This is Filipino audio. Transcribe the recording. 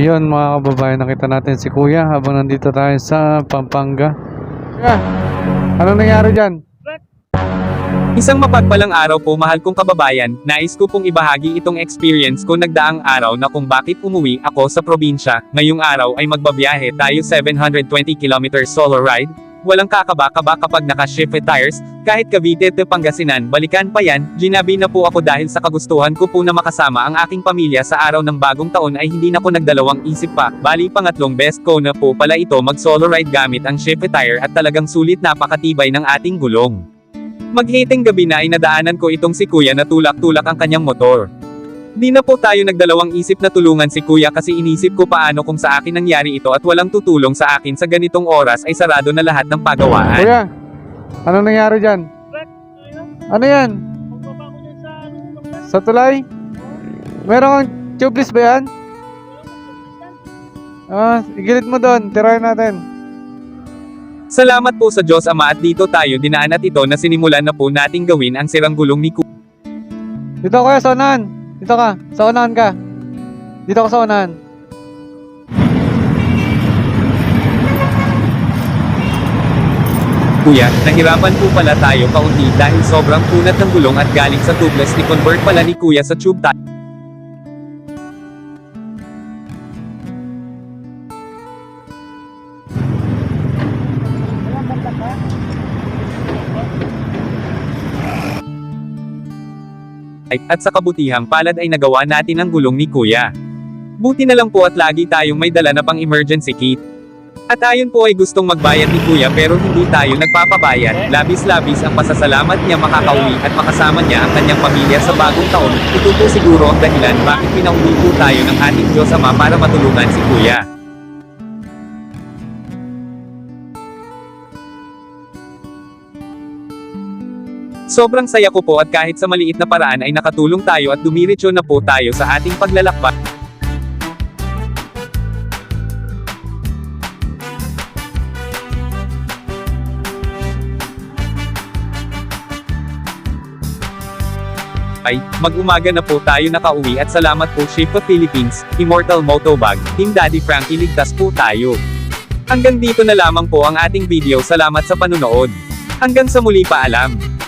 Yun mga kababayan, nakita natin si Kuya habang nandito tayo sa Pampanga. Kuya, ano nangyari dyan? Isang mapagpalang araw po mahal kong kababayan, nais ko pong ibahagi itong experience ko nagdaang araw na kung bakit umuwi ako sa probinsya, ngayong araw ay magbabiyahe tayo 720 km solo ride, walang kakaba-kaba kapag naka-shift tires, kahit Cavite to Pangasinan balikan pa yan, ginabi na po ako dahil sa kagustuhan ko po na makasama ang aking pamilya sa araw ng bagong taon ay hindi na ko nagdalawang isip pa, bali pangatlong best ko na po pala ito mag solo ride gamit ang shift tire at talagang sulit napakatibay ng ating gulong. Maghiting gabi na ay nadaanan ko itong si kuya na tulak-tulak ang kanyang motor. Di na po tayo nagdalawang isip na tulungan si kuya kasi inisip ko paano kung sa akin nangyari ito at walang tutulong sa akin sa ganitong oras ay sarado na lahat ng pagawaan. Kuya, ano nangyari dyan? Ano yan? Sa tulay? Meron kang tubeless ba yan? Ah, igilid mo doon, tirahin natin. Salamat po sa Diyos Ama at dito tayo dinaan at ito na sinimulan na po nating gawin ang sirang gulong ni kuya. Dito kuya, sa unahan. Dito ka, sa unahan ka. Dito ka sa unahan. Kuya, nahirapan po pala tayo kaunti dahil sobrang kunat ng gulong at galing sa tubeless ni convert pala ni kuya sa tube tayo. at sa kabutihang palad ay nagawa natin ang gulong ni kuya. Buti na lang po at lagi tayong may dala na pang emergency kit. At ayon po ay gustong magbayad ni kuya pero hindi tayo nagpapabayad. Labis-labis ang pasasalamat niya makakauwi at makasama niya ang kanyang pamilya sa bagong taon. Ito po siguro ang dahilan bakit pinauwi po tayo ng ating Diyos Ama para matulungan si kuya. Sobrang saya ko po at kahit sa maliit na paraan ay nakatulong tayo at dumiretso na po tayo sa ating paglalakbay. ay, mag-umaga na po tayo nakauwi at salamat po of Philippines, Immortal Motobag, Team Daddy Frankie ligtas po tayo. Hanggang dito na lamang po ang ating video salamat sa panunood. Hanggang sa muli paalam.